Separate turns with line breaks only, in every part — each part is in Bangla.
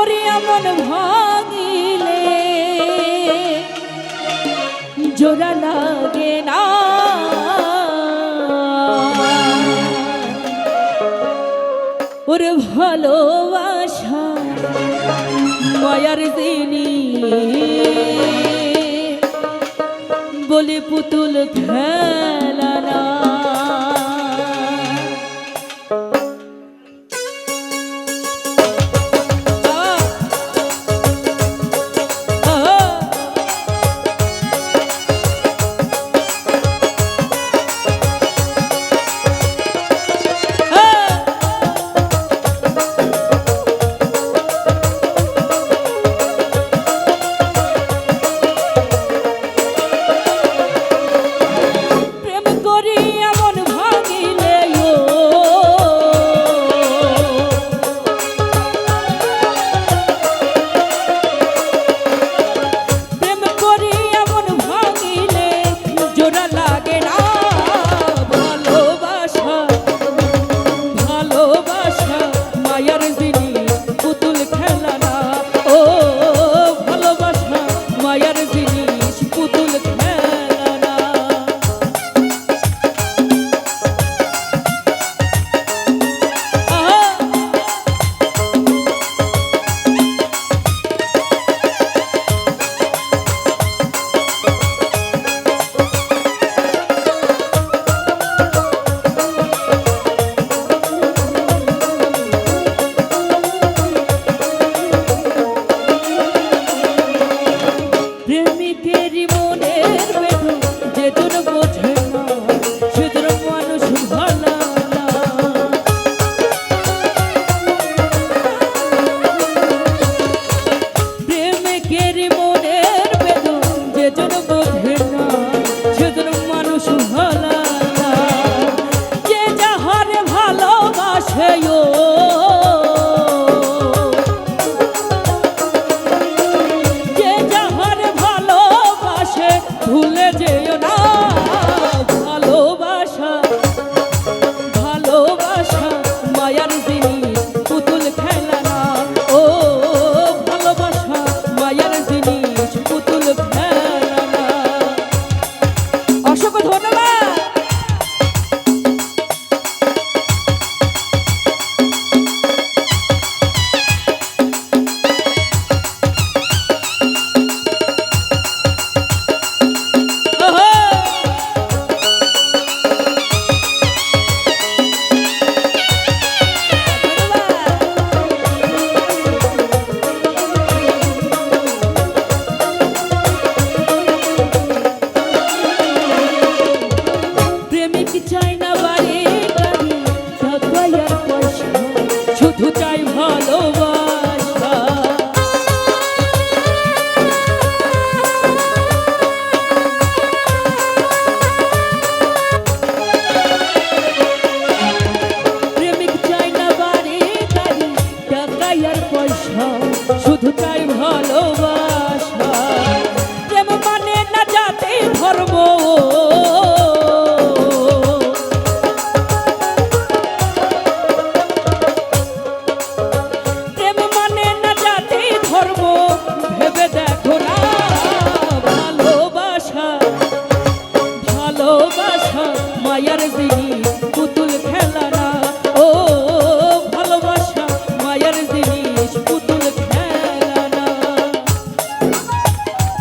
করিয়া মন ভাঙিলে। জোড়া লাগে না। ওর ভালোবাসা মায়ার দিনী বলে পুতুল খেয়ে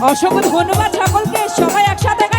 অসংখ্য ধন্যবাদ সকলকে সবাই একসাথে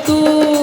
tu